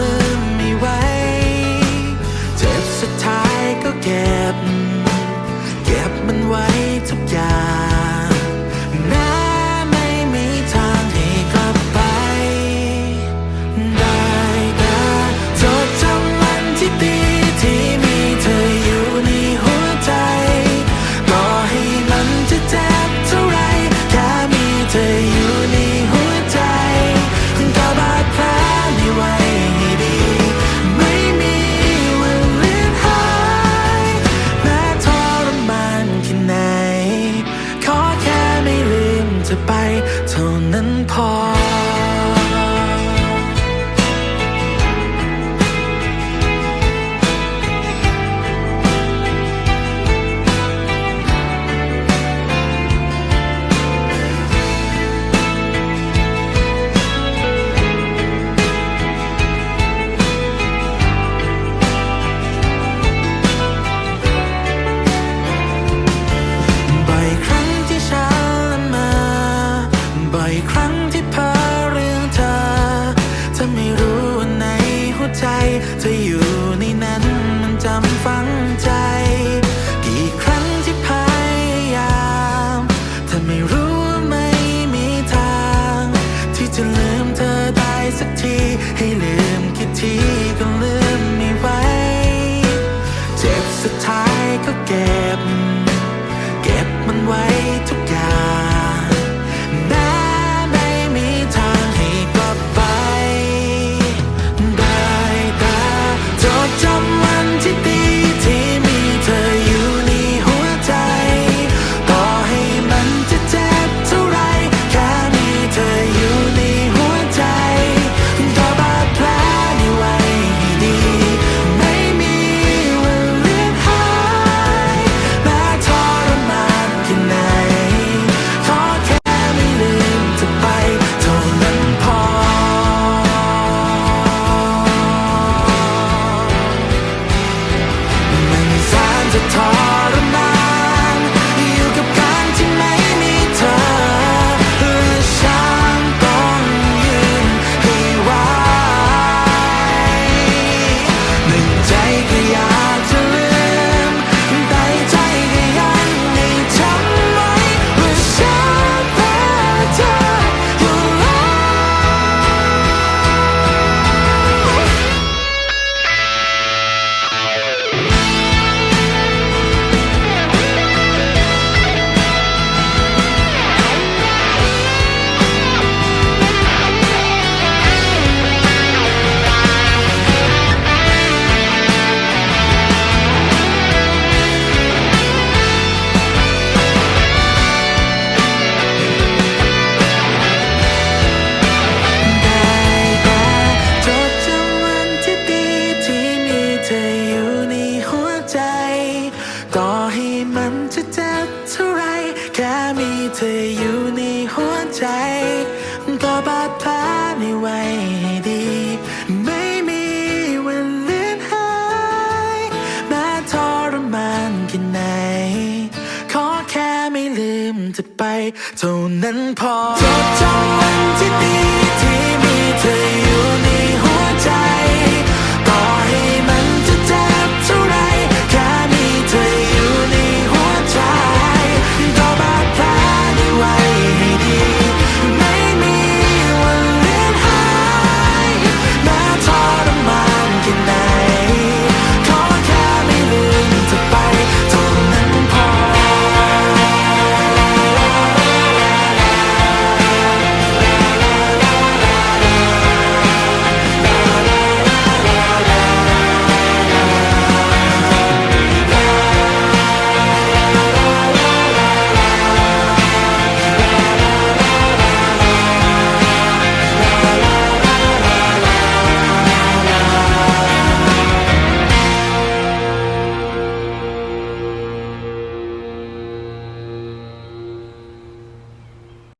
ลืมไม่ไว้ เจ็บสุดท้ายก็เก็บ เก็บมันไว้ทุกอย่าง สุดท้ายก็เก็บ เก็บมันไว้ ลืมเธอไป เท่านั้นพอจดจำวันที่ดีที่มีเธอ